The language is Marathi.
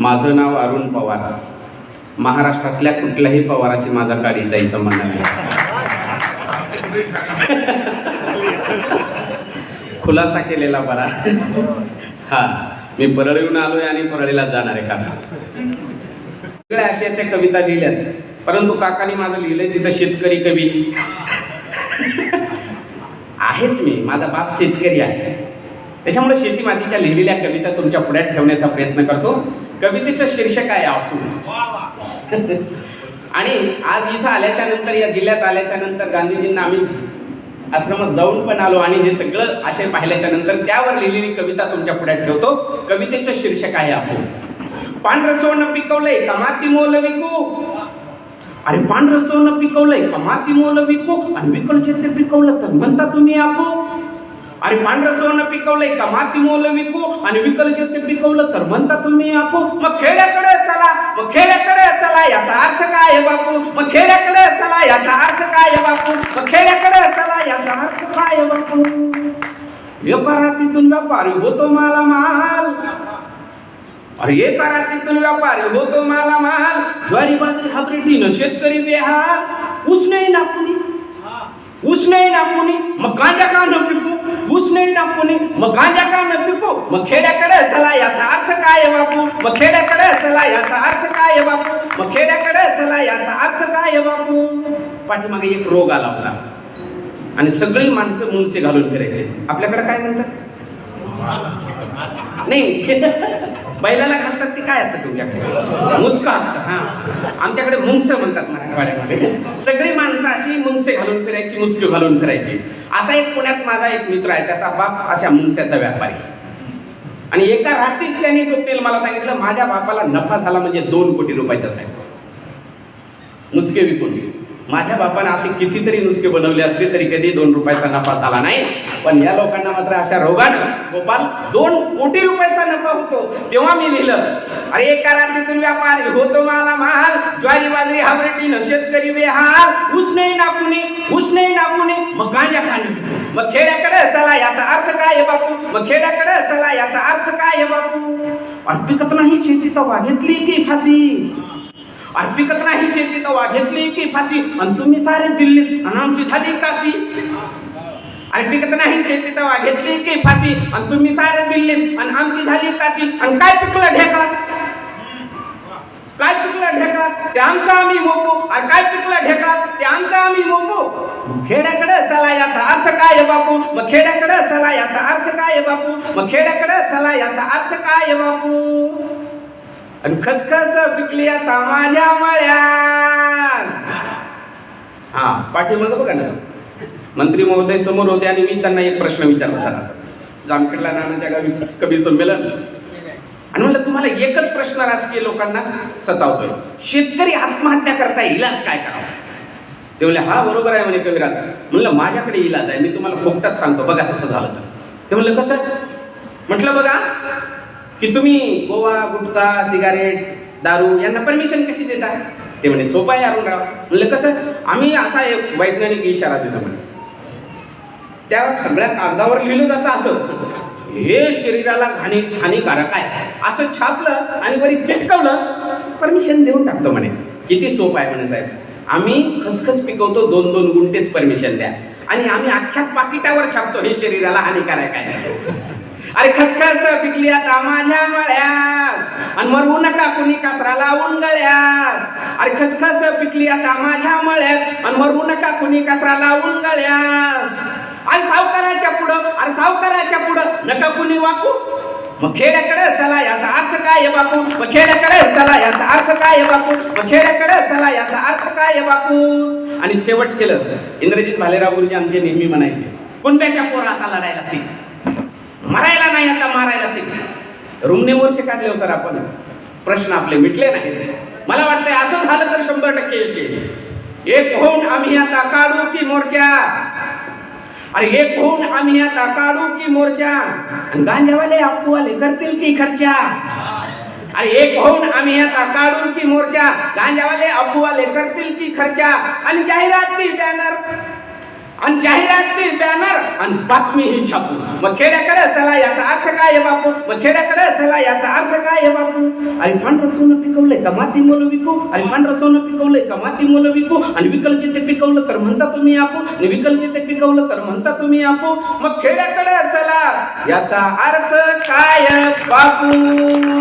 माझं नाव अरुण पवार. महाराष्ट्रातल्या कुठल्याही पवाराशी माझा काडीचाही संबंध नाही. खुलासा केलेला बरा. हा मी परळीहून आलोय आणि परळीला जाणार आहे काका. सगळ्या आशयाच्या कविता लिहिल्यात. परंतु काकाने माझं लिहिलंय तिथं शेतकरी कवी. आहेच मी माझा बाप शेतकरी आहे. त्याच्यामुळे शेती मातीच्या लिहिलेल्या कविता तुमच्या पुढ्यात ठेवण्याचा प्रयत्न करतो. कवितेचं शीर्षक आहे आपू आणि आज इथं आल्याच्यानंतर या जिल्ह्यात आल्याच्यानंतर गांधीजींना आम्ही आश्रमात जाऊन पण आलो आणि हे सगळं आशय पाहिल्याच्या नंतर त्यावर लिहिलेली कविता तुमच्या पुढ्यात ठेवतो. कवितेचं शीर्षक आहे आपू पांढरं सोनं पिकवलंय का माती मोल विकू. अरे पांढरं सोनं पिकवलंय का माती मोल विकू. आणि विकलचे ते पिकवलं तर म्हणता तुम्ही आपू अरे पांढरं सोनं पिकवलंय का? माती मोल विकू आणि विकलचे ते पिकवलं तर म्हणता तुम्ही आपू. मग खेड्याकडे चला मग खेड्याकडे चला याचा अर्थ काय आहे बापू? मग खेड्याकडे चला याचा अर्थ काय आहे बापू? मग खेड्याकडे चला याचा अर्थ काय आहे बापू? व्यापारातीतून व्यापारी होतो माला माल. अरे एका रात्रीतून व्यापारी होतो माला माल. ज्वारी बाजरी हाब्रिटीनं शेतकरी बेहाल उसने ना नापुनी उसने ना कुणी? मग कांदा कांदा न नाही ऊस नाही मग गांजा का न पिकू? मग खेड्याकडे चला याचा अर्थ काय बापू? मग खेड्याकडे चला याचा अर्थ काय बापू? मग खेड्याकडे चला याचा अर्थ काय बापू? पाठीमागे एक रोग आला होता. आणि सगळी माणसं मुंगसे घालून फिरायचे. आपल्याकडे काय म्हणतात? नाही. बैलाला घालतात ते काय असतं तुमच्याकडे? मुस्क असतं हा. आमच्याकडे मुंगस म्हणतात मराठवाड्यामध्ये. सगळी माणसं अशी मुंगसे घालून फिरायची मुस्क घालून फिरायची. असा एक पुण्यात माझा एक मित्र आहे त्याचा बाप अशा मुंगस्याचा व्यापारी. आणि एका रात्रीत त्यांनी स्वप्नेल मला सांगितलं माझ्या बापाला नफा झाला म्हणजे दोन कोटी रुपयाचा साहेब. नुसके विकून माझ्या बापाने असे कितीतरी नुसके बनवले असले तरी कधी दोन रुपयाचा नफा झाला नाही. पण या लोकांना मात्र अशा रोगानं गोपाल दोन कोटी रुपयाचा नफा होतो. तेव्हा मी लिहिलं अरे एका रात्रीतून व्यापारी होतो मला माल. ज्वारी बाजरी हावरेटीनं शेतकरी बेहाल. ऊस नाही नाकुनी ऊस नाही नाकुनी मग गांजा खाणे मग खेड्याकडे चला याचा अर्थ काय आहे बापू? मग खेड्याकडे चला याचा अर्थ काय आहे बापू? अर्पिकत नाही शेती तर वाघेतली की फाशी. अर्पिकत नाही शेती तर वाघेतली की फाशी. आणि तुम्ही सारे दिल्लीत आणि आमची झाली काशी. अर्पिकत नाही शेती तर वाघेतली की फाशी. आणि तुम्ही सारे दिल्लीत आणि आमची झाली काशी. आणि काय पिकलं ढेकळा? काय पिकलं ढेका ते आमचं आम्ही मोको आणि काय पिकलं ढेका ते आमचा आम्ही मोको खेड्याकडे चला याचा अर्थ काय आहे बापू? मग खेड्याकडे चला याचा अर्थ काय आहे बापू? मग खेड्याकडे चला याचा अर्थ काय आहे बापू? आणि खसखस पिकली आता माझ्या मळ्यात. हा पाठीमागं बघा ना. मंत्री महोदय समोर होते आणि मी त्यांना एक प्रश्न विचारला सर जामखेडला नानाच्या गावी कवी संमेलन. आणि म्हणलं तुम्हाला एकच प्रश्न राजकीय लोकांना सतावतोय. शेतकरी आत्महत्या करता इलाज काय करावा? ते म्हणले हा बरोबर आहे म्हणे कविराज. म्हणलं माझ्याकडे इलाज आहे. मी तुम्हाला फोकटात सांगतो. बघा तसं झालं तर. ते म्हणलं कसं? म्हटलं बघा की तुम्ही गोवा गुटखा सिगारेट दारू यांना परमिशन कशी देता ते म्हणे सोपा आहे अरुणराव. म्हणलं कसं? आम्ही असा एक वैज्ञानिक इशारा देतो म्हणे. त्या सगळ्या कागदावर लिहिलं जातं असं. हे शरीराला घाणी हानिकारक आहे. असं छापलं आणि वरी चिटकवलं परमिशन देऊन टाकतो म्हणे. किती सोपं आहे म्हणे साहेब. आम्ही खसखस पिकवतो दोन दोन गुंठेच परमिशन द्या. आणि आम्ही अख्ख्या पाकिटावर छापतो हे शरीराला हानिकारक आहे. अरे खसखस पिकली आता माझ्या मळ्यात. आणि मरवू नका कुणी कासरा लावून गळ्यास अरे खसखस पिकली आता माझ्या मळ्यात. आणि मरवू नका कुणी कासरा लावून गळ्यास आणि सावकाराच्या पुढं अरे सावकाराच्या पुढं नका कुणी वाकू. मग खेड्याकडे चला याचा अर्थ काय बापू? मग खेड्याकडे चला याचा अर्थ काय बापू? मग खेड्याकडे चला याचा अर्थ काय बापू? आणि शेवट केलं. इंद्रजित भालेराव गुरुजी आमचे नेहमी म्हणायचे कुणब्याच्या पोर आता लढायला शिक. मरायला नाही आता मारायला शिक. रुमने मोर्चे काढले हो सर आपण. प्रश्न आपले मिटले नाही मला वाटतंय असं झालं तर शंभर टक्के एक होऊन आम्ही आता काढू की मोर्चा? अरे एक होऊन आम्ही आता काढू की मोर्चा? आणि गांजावाले अप्पूवाले करतील की खर्चा? अरे एक होऊन आम्ही आता काढू की मोर्चा? गांजावाले अप्पूवाले करतील की खर्चा? आणि जाहिरात की बॅनर आणि जाहिराती बॅनर आणि बातमी ही छापू. मग खेड्याकडे चला याचा अर्थ काय आहे बापू? मग खेड्याकडे चला याचा अर्थ काय आहे बापू? आणि पांढरं सोनं पिकवलंय का? माती मुलं विकू? आणि पांढरं सोनं पिकवलंय का? माती मुलं विकू? आणि विकल जिथे पिकवलं तर म्हणता तुम्ही आपू? आणि विकल जिथे पिकवलं तर म्हणता तुम्ही आपू? मग खेड्याकडे चला. याचा अर्थ काय बापू?